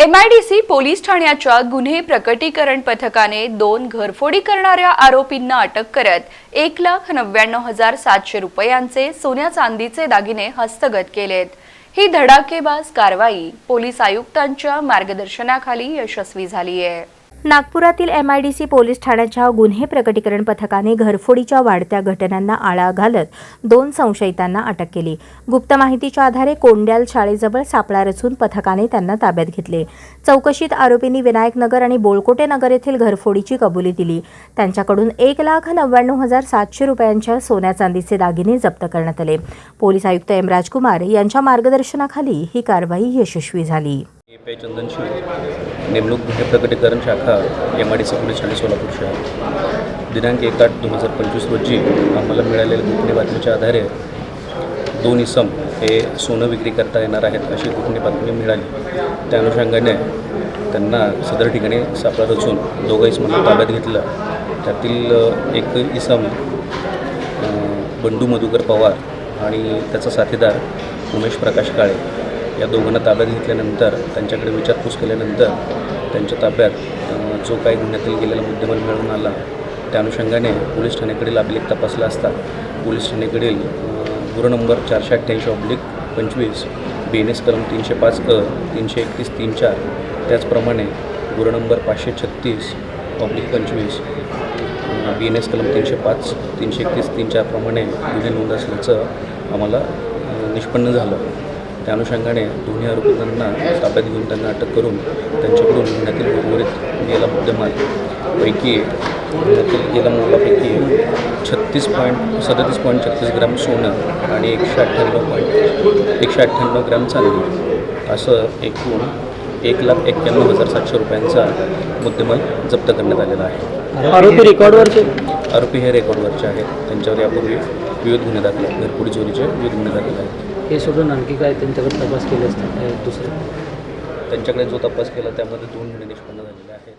MIDC police ठाण्याच्या गुन्हे प्रकटीकरण पथकाने दोन घरफोडी करणाऱ्या आरोपींना अटक करत एक लाख नव्याण्णव हजार सातशे रुपयांचे सोन्या चांदीचे दागिने हस्तगत केलेत. ही धडाकेबाज कारवाई पोलीस आयुक्तांच्या मार्गदर्शनाखाली यशस्वी झाली आहे नागपुरातील एमआयडीसी पोलीस ठाण्याच्या गुन्हे प्रकटीकरण पथकाने घरफोडीच्या वाढत्या घटनांना आळा घालत दोन संशयितांना अटक केली. गुप्त माहितीच्या आधारे कोंड्याल शाळेजवळ सापळा रचून पथकाने त्यांना ताब्यात घेतले. चौकशीत आरोपींनी विनायक नगर आणि बोळकोटे नगर येथील घरफोडीची कबुली दिली. त्यांच्याकडून एक लाख नव्याण्णव हजार सातशे रुपयांच्या सोन्या चांदीचे दागिने जप्त करण्यात आले. पोलीस आयुक्त एम राजकुमार यांच्या मार्गदर्शनाखाली ही कारवाई यशस्वी झाली. पी आय नेमणूक गुन्हे प्रकटीकरण शाखा M I D C police Thane Solapur शहर दिनांक एक आठ दोन हजार पंचवीस रोजी आम्हाला मिळालेल्या गोपनीय बातमीच्या आधारे दोन इसम हे सोनं विक्री करता येणार आहेत अशी गोपनीय बातमी मिळाली. त्या अनुषंगाने त्यांना सदर ठिकाणी सापळा रचून दोघं इसमांना ताब्यात घेतलं. त्यातील एक इसम बंडू मधुकर पवार आणि त्याचा साथीदार उमेश प्रकाश काळे या दोघांना ताब्यात घेतल्यानंतर त्यांच्याकडे विचारपूस केल्यानंतर त्यांच्या ताब्यात जो काही गुन्ह्यातील गेलेला मुद्देमाल मिळून आला त्या अनुषंगाने पोलीस ठाण्याकडील अभिलेख तपासला असता. पोलीस ठाण्याकडील अ, नंबर चारशे अठ्ठ्याऐंशी ऑब्लिक पंचवीस बी एन एस कलम तीनशे पाच अ तीनशे एकतीस तीन चार त्याचप्रमाणे गुन्हा नंबर पाचशे छत्तीस ऑब्लिक पंचवीस बी एन एस कलम तीनशे पाच तीनशे एकतीस तीन चारप्रमाणे गुन्हे नोंद असल्याचं आम्हाला निष्पन्न झालं. त्या अनुषंगाने दोन्ही आरोपितांना ताब्यात घेऊन त्यांना अटक करून त्यांच्याकडून गुन्ह्यातील उर्वरित गेला मुद्देमाल पैकी गुन्ह्यातील गेला मुद्द्यापैकी छत्तीस पॉईंट सदतीस पॉईंट छत्तीस ग्रॅम सोनं आणि एकशे अठ्ठ्याण्णव पॉईंट एकशे अठ्ठ्याण्णव ग्रॅम चांदी असं एकूण एक लाख एक्क्याण्णव हजार सातशे रुपयांचा मुद्देमाल जप्त करण्यात आलेला आहे. आरोपी रेकॉर्डवरचे आरोपी हे रेकॉर्डवरचे आहेत. त्यांच्यावर यापूर्वी विविध गुन्हे दाखल आहेत. घरपुडी चोरीचे विविध गुन्हे दाखल आहेत. हे सोडून आणखी काय त्यांच्याकडे तपास केले असतात काय दुसरं? त्यांच्याकडे जो तपास केला त्यामध्ये दोन गुन्हे निष्पन्न झालेले आहेत.